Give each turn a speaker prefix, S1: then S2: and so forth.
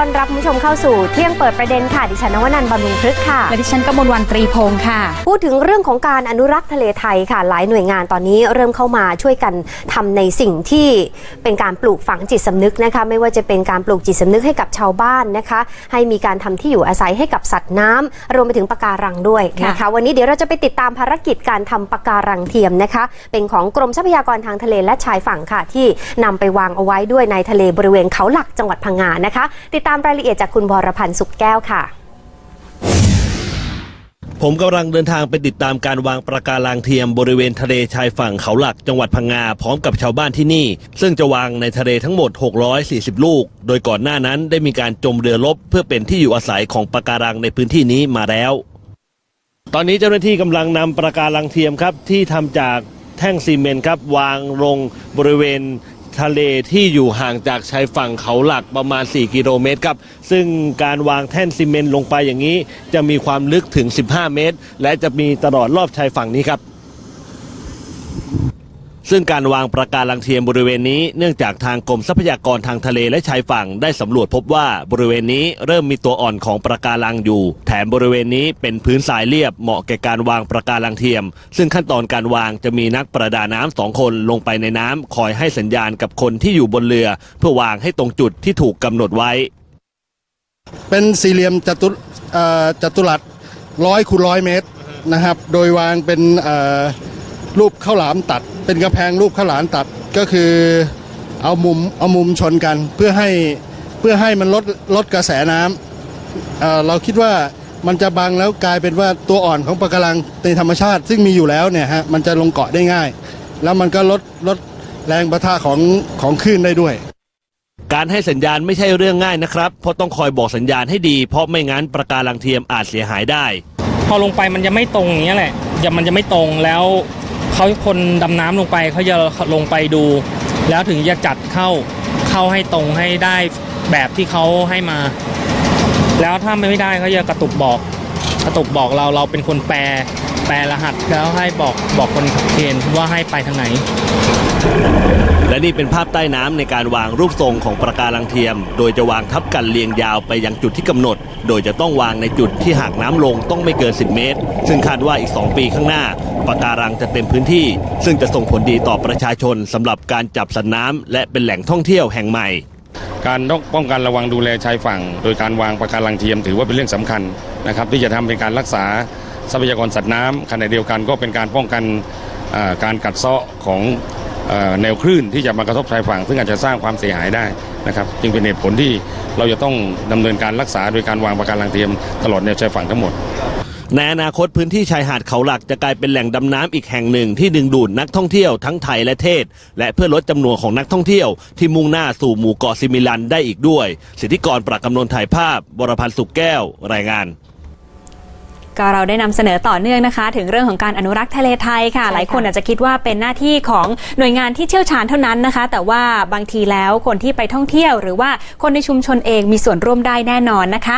S1: อนรับคุณผู้ชมเข้าสู่เที่ยงเปิดประเด็นค่ะ ดิฉันนวนันท์บำรุงพฤกษ์ค่ะ
S2: และดิฉันกมลวันตรีพงศ์ค่ะ
S1: พูดถึงเรื่องของการอนุรักษ์ทะเลไทยค่ะ หลายหน่วยงานตอนนี้เริ่มเข้ามาช่วยกันทำในสิ่งที่เป็นการปลูกฝังจิตสำนึกนะคะ ไม่ว่าจะเป็นการปลูกจิตสำนึกให้กับชาวบ้านนะคะ ให้มีการทำที่อยู่อาศัยให้กับสัตว์น้ำรวมไปถึงปะการังด้วยนะคะ วันนี้เดี๋ยวเราจะไปติดตามภารกิจการทำปะการังเทียมนะคะ เป็นของกรมทรัพยากรทางทะเลและชายฝั่งค่ะที่นำไปวางเอาไว้ด้วยในทะเลบริเวณเขาหลักจังหวัดพังงานะคะ ติดตามรายละเอียดจากคุณวรพันธ์สุขแก้วค่ะ
S3: ผมกำลังเดินทางไปติดตามการวางประการังเทียมบริเวณทะเลชายฝั่งเขาหลักจังหวัดพังงาพร้อมกับชาวบ้านที่นี่ ซึ่งจะวางในทะเลทั้งหมด 640 ลูก โดยก่อนหน้านั้นได้มีการจมเรือรบเพื่อเป็นที่อยู่อาศัยของปะการังในพื้นที่นี้มาแล้ว ตอนนี้เจ้าหน้าที่กำลังนำประการังเทียมครับที่ทำจากแท่งซีเมนต์ครับวางลงบริเวณ ทะเลที่อยู่ห่างจากชายฝั่งเขาหลักประมาณ 4 กิโลเมตรครับ ซึ่งการวางแท่นซีเมนต์ลงไปอย่างนี้ จะมีความลึกถึง 15 เมตร และจะมีตลอดรอบชายฝั่งนี้ครับ ซึ่งการวางประการังเทียมบริเวณนี้เนื่องจากทางกรมทรัพยากรทางทะเลและชายฝั่งได้สำรวจพบว่าบริเวณนี้เริ่มมีตัวอ่อนของประการังอยู่ แถมบริเวณนี้เป็นพื้นทรายเรียบเหมาะแก่การวางประการังเทียม ซึ่งขั้นตอนการวางจะมีนักประดาน้ำสองคนลงไปในน้ำคอยให้สัญญาณกับคนที่อยู่บนเรือ เพื่อวางให้ตรงจุดที่ถูกกำหนดไว้
S4: เป็นสี่เหลี่ยมจัตุจัตุรัสร้อยคูณร้อยเมตรนะครับ โดยวางเป็น รูปข้าวหลามตัด เป็นกระแพงรูปข้าวหลามตัดก็คือเอามุมเอามุมชนกันเพื่อให้เพื่อให้มันลดลดกระแสน้ำเอ่อเราคิดว่ามันจะบังแล้วกลายเป็นว่าตัวอ่อนของปะการังในธรรมชาติ ซึ่งมีอยู่แล้วเนี่ยฮะมันจะลงเกาะได้ง่าย แล้วมันก็ลดลดแรงประทะของของคลื่นได้ด้วย
S3: การให้สัญญาณไม่ใช่เรื่องง่ายนะครับ เพราะต้องคอยบอกสัญญาณให้ดี เพราะไม่งั้นประการังเทียมอาจเสียหายได้
S5: พอลงไปมันจะไม่ตรงอย่างเงี้ยแหละจะมันจะไม่ตรงแล้ว เขาคนดำน้ำลงไปเขาจะลงไปดู แล้วถึงจะจัดเข้าเข้าให้ตรงให้ได้แบบที่เขาให้มา แล้วถ้าไม่ได้เขาจะกระตุกบอก กระตุกบอกเราเราเป็นคนแปล แปลรหัสแล้วให้บอกบอกคนขับเคนว่าให้ไปทางไหน
S3: และนี่เป็นภาพใต้น้ำในการวางรูปทรงของประการังเทียม โดยจะวางทับกันเรียงยาวไปยังจุดที่กำหนด โดยจะต้องวางในจุดที่หากน้ำลงต้องไม่เกิน 10 เมตร ซึ่งคาดว่าอีก 2 ปีข้างหน้าปะการังจะเต็มพื้นที่ ซึ่งจะส่งผลดีต่อประชาชนสำหรับการจับสัตว์น้ำและเป็นแหล่งท่องเที่ยวแห่งใหม่
S6: การต้องป้องกันระวังดูแลชายฝั่ง โดยการวางปะการังเทียมถือว่าเป็นเรื่องสำคัญนะครับ ที่จะทำเป็นการรักษาทรัพยากรสัตว์น้ำขณะเดียวกันก็เป็นการป้องกันการกัดเซาะของ แนวคลื่นที่จะมากระทบชายฝั่ง ซึ่งอาจจะสร้างความเสียหายได้นะครับจึงเป็นเหตุผลที่เราจะต้องดำเนินการรักษาโดยการวางประการังเทียมตลอดแนวชายฝั่งทั้งหมด
S3: ในอนาคตพื้นที่ชายหาดเขาหลักจะกลายเป็นแหล่งดำน้ำอีกแห่งหนึ่งที่ดึงดูดนักท่องเที่ยวทั้งไทยและเทศ และเพื่อลดจำนวนของนักท่องเที่ยวที่มุ่งหน้าสู่หมู่เกาะซิมิลันได้อีกด้วย สิทธิกรประกำนนถ่ายภาพบรพันธ์สุขแก้ว รายงาน
S2: ก็เราได้นำเสนอต่อเนื่องนะคะ ถึงเรื่องของการอนุรักษ์ทะเลไทยค่ะ
S1: ใช่ค่ะ
S2: หลายคนอาจจะคิดว่าเป็นหน้าที่ของหน่วยงานที่เชี่ยวชาญเท่านั้นนะคะ แต่ว่าบางทีแล้วคนที่ไปท่องเที่ยว หรือว่าคนในชุมชนเองมีส่วนร่วมได้แน่นอนนะคะ